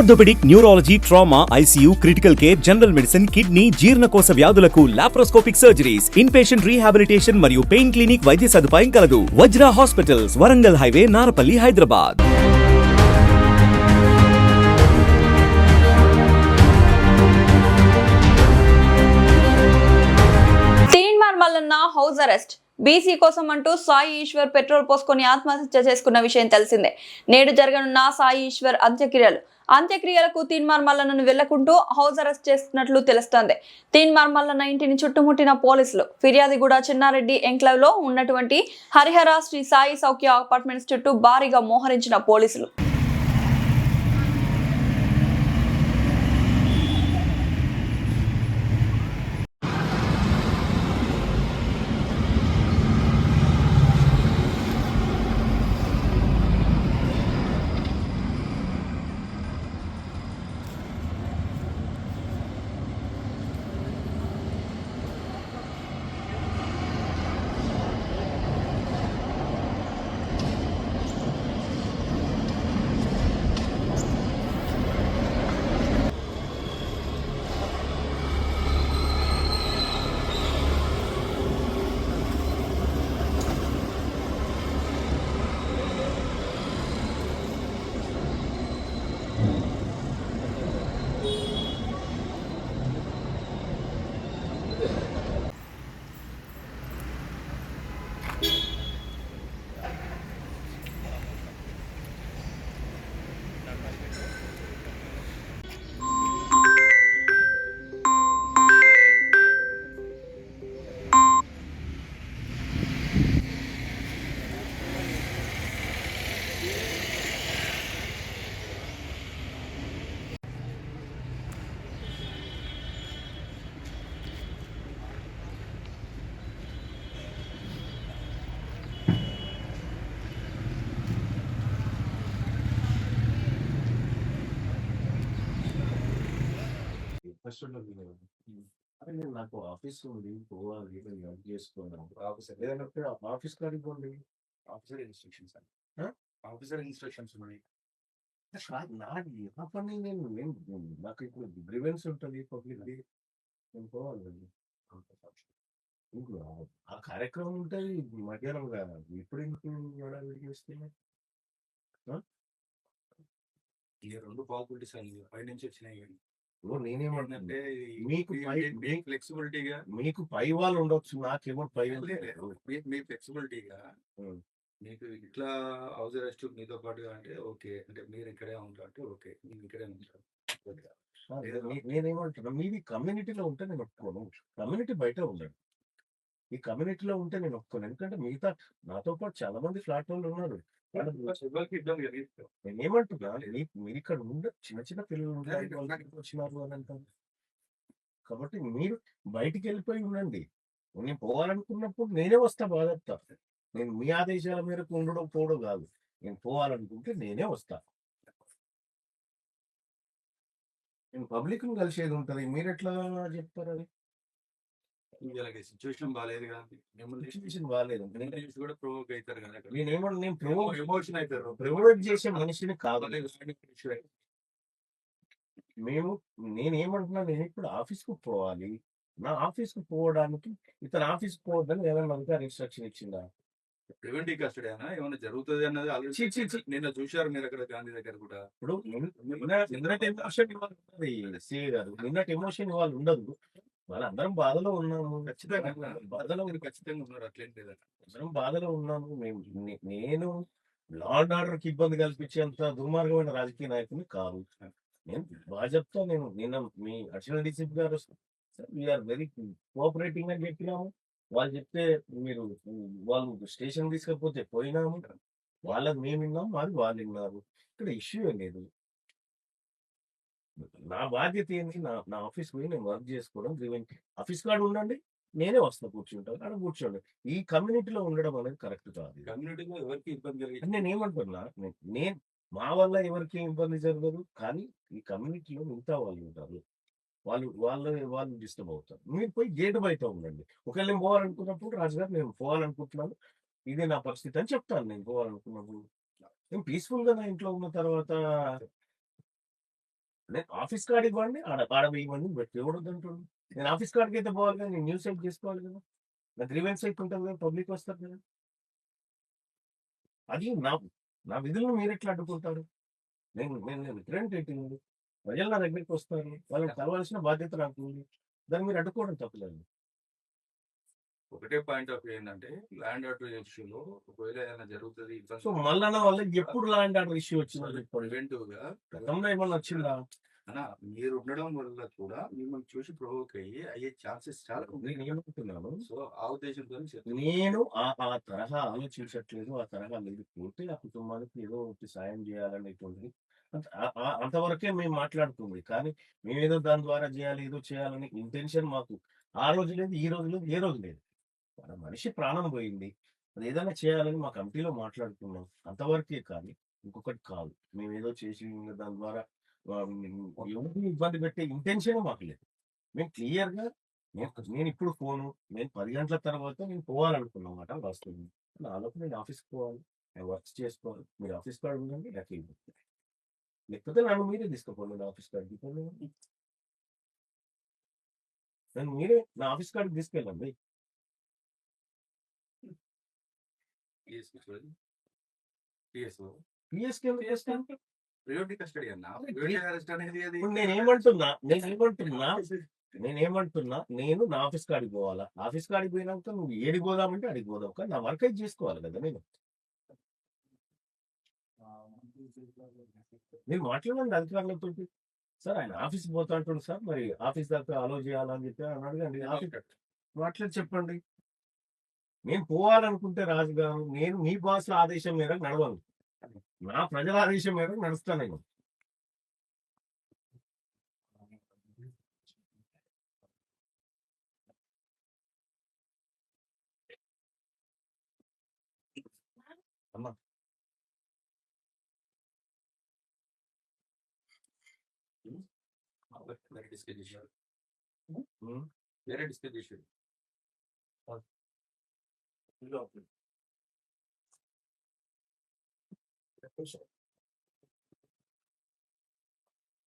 Orthopaedic neurology trauma ICU critical care general medicine kidney జీర్ణకోశ వ్యాధులకు laparoscopic surgeries inpatient rehabilitation మరియు pain clinic వైద్య సదుపాయం కలదు. Vajra hospitals Warangal highway Narapalli Hyderabad. Mallanna house arrest. BC కోసం అంటూ Sai Eshwar petrol పోసుకొని ఆత్మహత్య చేసుకున్న విషయం తెలిసిందే. నేడు జరగనున్న సాయి ఈశ్వర్ అంత్యక్రియలు. అంత్యక్రియలకు తీన్మార్ మల్లన్నను వెళ్ళకుంటూ హౌస్ అరెస్ట్ చేస్తున్నట్లు తెలుస్తోంది. తీన్మార్ మల్లన్న ఇంటిని చుట్టుముట్టిన పోలీసులు ఫిర్యాదిగూడ చిన్నారెడ్డి ఎంక్లవ్లో ఉన్నటువంటి హరిహర శ్రీ సాయి సౌఖ్య అపార్ట్మెంట్స్ చుట్టూ భారీగా మోహరించిన పోలీసులు. అరే నేను నాకు ఆఫీస్ ఉంది పోవాలి నేను వర్క్ చేసుకున్నాను ఆఫీస్ ఏదైనా ఆఫీస్ కాడికి పోండి ఆఫీసర్ ఇన్స్ట్రక్షన్స్ అండి ఆఫీసర్ ఇన్స్ట్రక్షన్స్ ఉన్నాయి నాది నా పని నేను నేను నాకు ఇప్పుడు గ్రివెన్స్ ఉంటుంది పబ్లిక్ నేను పోవాలి ఇప్పుడు ఆ- కార్యక్రమం ఉంటుంది మధ్యాహ్నం కదా ఇప్పుడు ఇంకో హడావిడి చేస్తే ఈ రెండు పాసిబిలిటీస్ అండి పై నుంచి వచ్చినాయి. కానీ ఓ నేనేమంటే మీకు ఫ్లెక్సిబిలిటీగా మీకు పై వాళ్ళు ఉండొచ్చు నాకేమో పై. మీ ఫ్లెక్సిబిలిటీగా. మీకు ఇట్లా హౌస్ అరెస్ట్ మీతో పాటుగా అంటే ఓకే అంటే మీరు ఇక్కడే ఉంటారు అంటే ఓకే నేను ఇక్కడే నే- నేనేమంటున్నా మీది కమ్యూనిటీలో ఉంటే నేను ఒప్పుకోను. కమ్యూనిటీ బయట ఉండండి ఈ కమ్యూనిటీలో ఉంటే నేను ఒప్పుకోను. ఎందుకంటే మిగతా నాతో పాటు చాలా మంది ఫ్లాట్ వాళ్ళు ఉన్నారు. వాళ్ళ- ఎవరికి ఇబ్బంది కలిగిస్తారు నేను ఏమంటున్నా మీ- మీరు ఇక్కడ ఉండ చిన్న చిన్న పిల్లలు వచ్చినారు అని అంటారు. కాబట్టి మీరు బయటికి వెళ్ళిపోయి ఉండండి. నేను పోవాలనుకున్నప్పుడు నేనే వస్తా బాధపడతా. నేను మీ ఆదేశాల మేరకు ఉండడం పోవడం కాదు. నేను పోవాలనుకుంటే నేనే వస్తా. నేను పబ్లిక్ను కలిసేది ఉంటది. మీరు ఎట్లా చెప్తారు అది సిచ్యువేషన్ బాగాలేదు కానీ మిమ్మల్ని సిచ్యువేషన్ బాగాలేదు నేను చూసి కూడా ప్రొవోక్ అవుతారు అక్కడ. నేను ఏమన్నా నేను ప్రమోట్ ఎమోషన్ అవుతారు. చేసే మనిషిని కాదు. మేము నేను ఏమంటున్నా నేను ఇప్పుడు ఆఫీస్కు పోవాలి. నా ఆఫీస్కు పోవడానికి ఇతను ఆఫీస్ పోవద్దని ఏమైనా అధికారి ఇన్స్ట్రక్షన్ ఇచ్చిందా? ప్రివెంటివ్ కస్టడీ అయినా ఏమైనా జరుగుతుంది అన్నది ఛీ. నిన్న చూశారు మీరు అక్కడ గాంధీ దగ్గర కూడా. ఇప్పుడు నిన్న- నిన్న- నిన్నటి ఎమోషన్ సిఏ గారు నిన్నటి ఎమోషన్ ఇవాళ ఉండదు వాళ్ళందరం బాధలో ఉన్నాము. ఖచ్చితంగా. బాధలో మీరు ఖచ్చితంగా ఉన్నారు. అట్లేం లేదంట అందరం బాధలో ఉన్నాము. మేము నేను లా అండ్ ఆర్డర్కి ఇబ్బంది కల్పించేంత దుర్మార్గమైన రాజకీయ నాయకుని కాదు. నేను చెప్తా నేను నిన్న మీ additional DCP garu we're very cooperating అని చెప్పినాము. వాళ్ళు చెప్తే మీరు వాళ్ళు స్టేషన్ తీసుకపోతే పోయినాము. వాళ్ళకి మేము విన్నాం మాది వాళ్ళు విన్నారు. ఇక్కడ ఇష్యూ లేదు. నా బాధ్యత ఏంటి నా నా ఆఫీస్ పోయి నేను వర్క్ చేసుకోవడం ప్రివెంట్ ఆఫీస్ కాడ ఉండండి నేనే వస్తా కూర్చుంటాను అక్కడ కూర్చోండి. ఈ కమ్యూనిటీలో ఉండడం అనేది కరెక్ట్ కాదు కమ్యూనిటీలో ఎవరికి ఇబ్బంది అని నేను ఏమంటున్నా నేను మా వల్ల ఎవరికి ఇబ్బంది జరగదు కానీ ఈ కమ్యూనిటీలో మిగతా వాళ్ళు ఉంటారు. వాళ్ళు వాళ్ళు వాళ్ళు డిస్టర్బ్ అవుతారు. మీరు పోయి గేట్ బయట ఉండండి. ఒకవేళ నేను పోవాలనుకున్నప్పుడు రాజుగారు నేను పోవాలనుకుంటున్నాను ఇది నా పరిస్థితి అని చెప్తాను నేను పోవాలనుకున్నప్పుడు. నేను పీస్ఫుల్గా నా ఇంట్లో ఉన్న తర్వాత నేను ఆఫీస్ కార్డ్ ఇవ్వండి ఆడ ఆడ ఇవ్వండి బట్ ఎవడు అంటాడు. నేను ఆఫీస్ కార్డ్కి అయితే పోవాలి కదా నేను న్యూస్ అయితే చేసుకోవాలి కదా. నా గ్రీవెన్స్ అయితే ఉంటుంది కదా పబ్లిక్ వస్తారు కదా. అది నా నా విధులను మీరు ఎట్లా అడ్డుకుంటారు? నేను నేను నేను రిప్రజెంటేటివ్ ప్రజలు నా దగ్గరికి వస్తారు వాళ్ళని కలవాల్సిన బాధ్యత నాకు ఉంది. దాన్ని మీరు అడ్డుకోవడం తప్పలేదు. ఒకటే పాయింట్ ఆఫ్ ఏంటంటే ల్యాండ్ ఆర్డర్ ఇష్యూలో ఒకవేళ ఏదైనా జరుగుతుంది సో మల్లన్న వల్ల ఎప్పుడు ల్యాండ్ ఆర్డర్ ఇష్యూ వచ్చిందో చెప్పండి? ప్రివెంటివ్గా గతంలో ఏమన్నా వచ్చిందా? అన్న మీరు ఉండడం వల్ల కూడా మిమ్మల్ని చూసి ప్రొవోక్ అయ్యి అయ్యే ఛాన్సెస్ చాలా నేను సో ఆ ఉద్దేశంతో. నేను ఆ ఆ తరహా ఆలోచించట్లేదు ఆ తరహా లేదు. పోతే ఆ కుటుంబానికి ఏదో ఒకటి సాయం చేయాలనేటువంటిది. అంతవరకే మేము మాట్లాడుతుంది. కానీ మేము ఏదో దాని ద్వారా చేయాలి ఏదో చేయాలని ఇంటెన్షన్ మాకు. ఆ రోజు లేదు ఈ రోజు లేదు ఏ రోజు లేదు. మన మనిషి ప్రాణం పోయింది. అది ఏదైనా చేయాలని మా కమిటీలో మాట్లాడుకున్నాం. అంతవరకే కానీ ఇంకొకటి కాదు. మేము ఏదో చేసి దాని ద్వారా ఎవరిని ఇబ్బంది పెట్టే ఇంటెన్షన్ మాకు లేదు. మేము క్లియర్గా నేను నేను ఇప్పుడు ఫోను నేను పది గంటల తర్వాత నేను పోవాలనుకున్నమాట వస్తుంది నాలోపు నేను ఆఫీస్కి పోవాలి నేను వర్క్ చేసుకోవాలి మీరు ఆఫీస్ కార్డు ఉండండి నాకు ఏం లేకపోతే నన్ను మీరే తీసుకోపోండి నా ఆఫీస్ కార్డు తీసుకోండి నన్ను మీరే నా ఆఫీస్ కార్డు తీసుకెళ్ళండి. కస్టడీ అన్న? అదే ప్రియోరిటీ అరెస్ట్ అనేది అది ఇప్పుడు నేను ఏమంటున్నా నేను నా ఆఫీస్ కాడికి పోవాలా? ఆఫీస్ కాడికి పోయినాక నువ్వు ఏడికి పోదామంటే అడిగి పోదాం కానీ నా వర్క్ అయితే చేసుకోవాలి కదా నేను. మీరు మాట్లాడండి అధికారులతో సార్ ఆయన ఆఫీస్ పోతా అంటుండు సార్. మరి ఆఫీస్ దాకా అలో చేయాలని చెప్పి అని అడగండి. మాట్లాడి చెప్పండి. నేను పోవాలనుకుంటే రాజుగారు నేను మీ బాస్ ఆదేశం మేరకు నడవను. నా ప్రజల ఆదేశం మేరకు నడుస్తాను నేను. వేరే డిస్కస్ చేశారు. వేరే డిస్కస్ చేశారు Who's up?